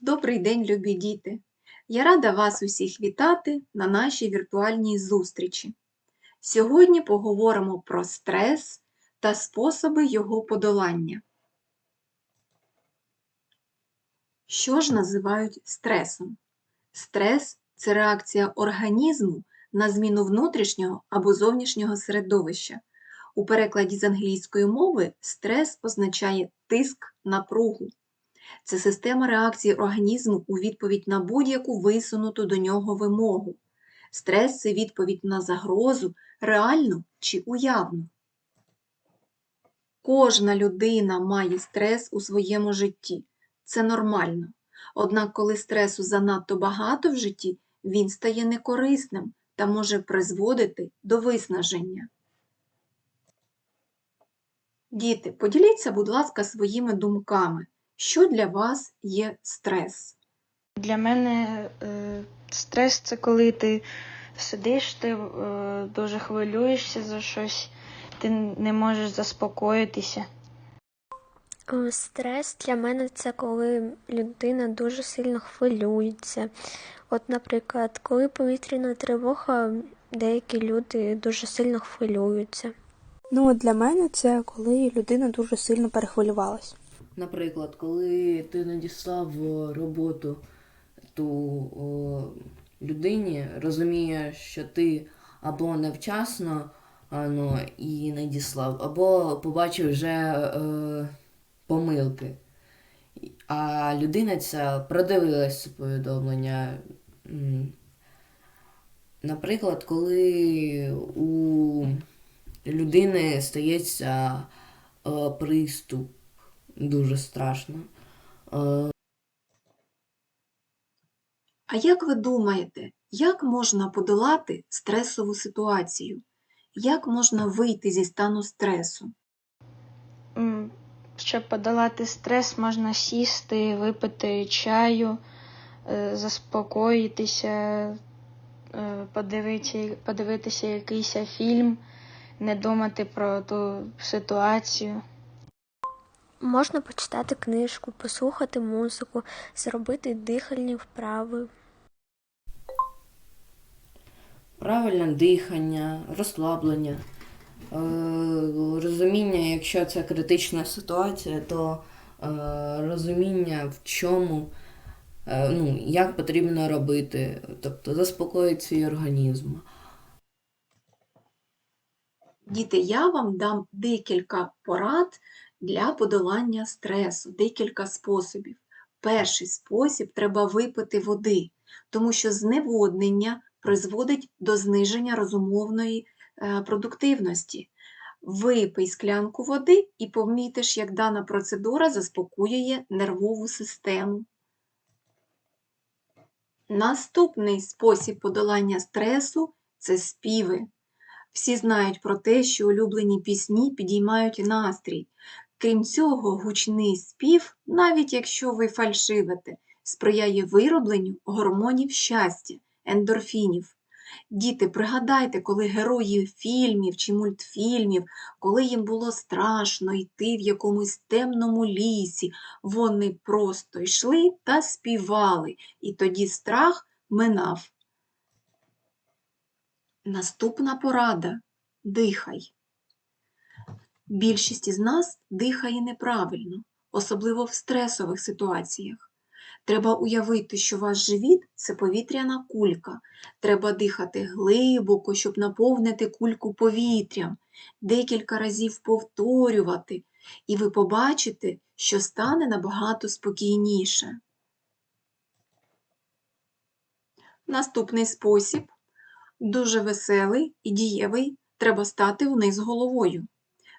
Добрий день, любі діти! Я рада вас усіх вітати на нашій віртуальній зустрічі. Сьогодні поговоримо про стрес та способи його подолання. Що ж називають стресом? Стрес це реакція організму на зміну внутрішнього або зовнішнього середовища. У перекладі з англійської мови стрес означає тиск напругу. Це система реакції організму у відповідь на будь-яку висунуту до нього вимогу. Стрес це відповідь на загрозу, реальну чи уявну. Кожна людина має стрес у своєму житті. Це нормально. Однак, коли стресу занадто багато в житті, він стає некорисним та може призводити до виснаження. Діти, поділіться, будь ласка, своїми думками. Що для вас є стрес? Для мене е, стрес це коли ти сидиш, ти е, дуже хвилюєшся за щось, ти не можеш заспокоїтися. Е, Стрес для мене це коли людина дуже сильно хвилюється. От, наприклад, коли повітряна тривога, деякі люди дуже сильно хвилюються. Ну, от для мене це коли людина дуже сильно перехвилювалась. Наприклад, коли ти надіслав е, роботу ту о, людині, розуміє, що ти або невчасно ну, і надіслав, або побачив вже е, помилки. А людина ця продивилась повідомлення. Наприклад, коли у людини стається е, приступ дуже страшно. Е, А як ви думаєте, як можна подолати стресову ситуацію? Як можна вийти зі стану стресу? Щоб подолати стрес, можна сісти, випити чаю, е, заспокоїтися, е, подивитися, подивитися якийсь фільм, не думати про ту ситуацію. Можна почитати книжку, послухати музику, зробити дихальні вправи. правильне дихання, розслаблення, е, розуміння, якщо це критична ситуація, то е, розуміння в чому, е, ну, як потрібно робити, тобто заспокоїть свій організм. Діти, я вам дам декілька порад для подолання стресу, декілька способів. Перший спосіб треба випити води, тому що зневоднення призводить до зниження розумовної е, продуктивності. Випий склянку води і помітиш, як дана процедура заспокоює нервову систему. Наступний спосіб подолання стресу це співи. Всі знають про те, що улюблені пісні підіймають настрій. Крім цього, гучний спів, навіть якщо ви фальшивите, сприяє виробленню гормонів щастя, ендорфінів. Діти, пригадайте, коли герої фільмів чи мультфільмів, коли їм було страшно йти в якомусь темному лісі, вони просто йшли та співали, і тоді страх минав. Наступна порада дихай. Більшість із нас дихає неправильно, особливо в стресових ситуаціях. Треба уявити, що ваш живіт це повітряна кулька. Треба дихати глибоко, щоб наповнити кульку повітрям, декілька разів повторювати, і ви побачите, що стане набагато спокійніше. Наступний спосіб дуже веселий і дієвий, треба стати вниз головою.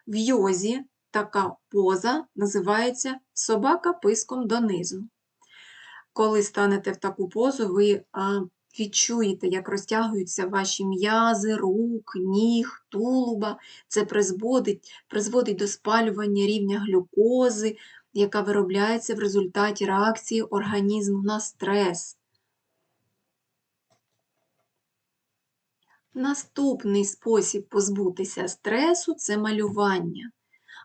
В йозі така поза називається собака писком донизу. Коли станете в таку позу, ви відчуєте, як розтягуються ваші м'язи, рук, ніг, тулуба. Це призводить, призводить до спалювання рівня глюкози, яка виробляється в результаті реакції організму на стрес. Наступний спосіб позбутися стресу це малювання.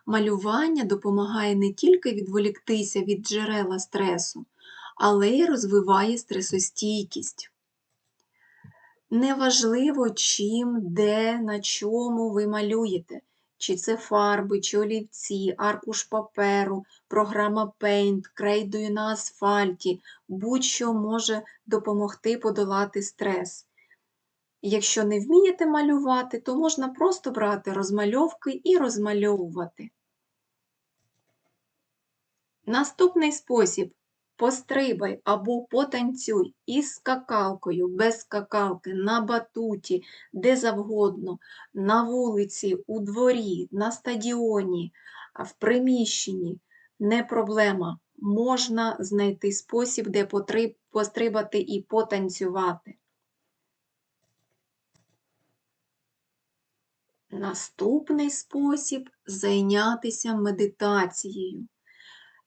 Малювання допомагає не тільки відволіктися від джерела стресу, але й розвиває стресостійкість. Неважливо, чим, де, на чому ви малюєте. Чи це фарби, чи олівці, аркуш паперу, програма Paint, крейдою на асфальті, будь-що може допомогти подолати стрес. Якщо не вмієте малювати, то можна просто брати розмальовки і розмальовувати. Наступний спосіб пострибай або потанцюй із скакалкою, без скакалки, на батуті, де завгодно, на вулиці, у дворі, на стадіоні, в приміщенні. Не проблема. Можна знайти спосіб, де пострибати і потанцювати. Наступний спосіб зайнятися медитацією.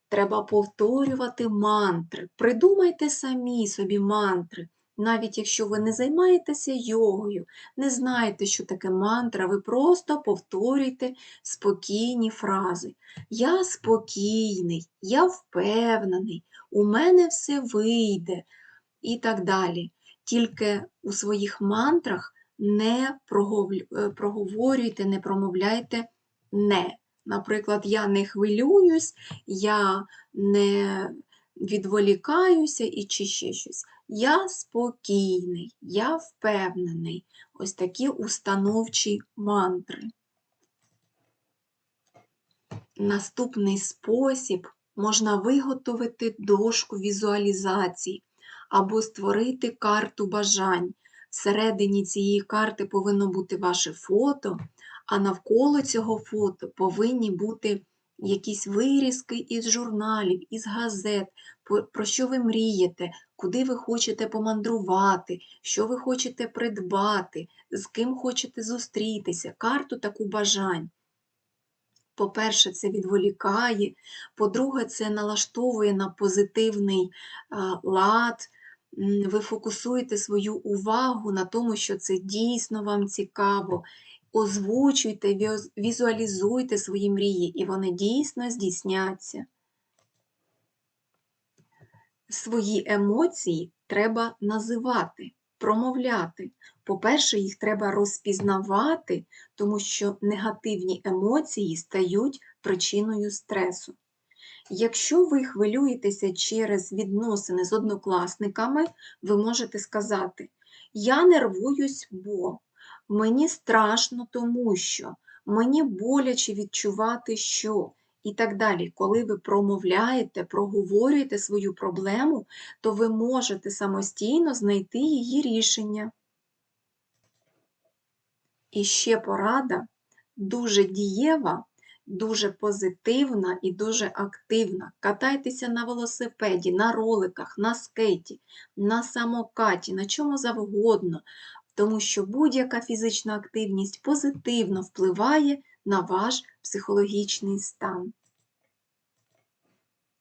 Треба повторювати мантри. Придумайте самі собі мантри. Навіть якщо ви не займаєтеся йогою, не знаєте, що таке мантра, ви просто повторюйте спокійні фрази. Я спокійний, я впевнений, у мене все вийде і так далі. Тільки у своїх мантрах не е, проговорюйте, не промовляйте не. Наприклад, я не хвилююсь, я не відволікаюся і чи ще щось. Я спокійний, я впевнений. Ось такі установчі мантри. Наступний спосіб можна виготовити дошку візуалізацій або створити карту бажань. Всередині цієї карти повинно бути ваше фото, а навколо цього фото повинні бути якісь вирізки із журналів, із газет, про що ви мрієте, куди ви хочете помандрувати, що ви хочете придбати, з ким хочете зустрітися, карту таку бажань. По-перше, це відволікає, по-друге, це налаштовує на позитивний лад. Ви фокусуєте свою увагу на тому, що це дійсно вам цікаво. Озвучуйте, візуалізуйте свої мрії, і вони дійсно здійсняться. Свої емоції треба називати, промовляти. По-перше, їх треба розпізнавати, тому що негативні емоції стають причиною стресу. Якщо ви хвилюєтеся через відносини з однокласниками, ви можете сказати: Я нервуюсь, бо мені страшно, тому що мені боляче відчувати, що. І так далі. Коли ви промовляєте, проговорюєте свою проблему, то ви можете самостійно знайти її рішення. І ще порада дуже дієва, дуже позитивна і дуже активна. Катайтеся на велосипеді, на роликах, на скейті, на самокаті, на чому завгодно, тому що будь-яка фізична активність позитивно впливає на ваш психологічний стан.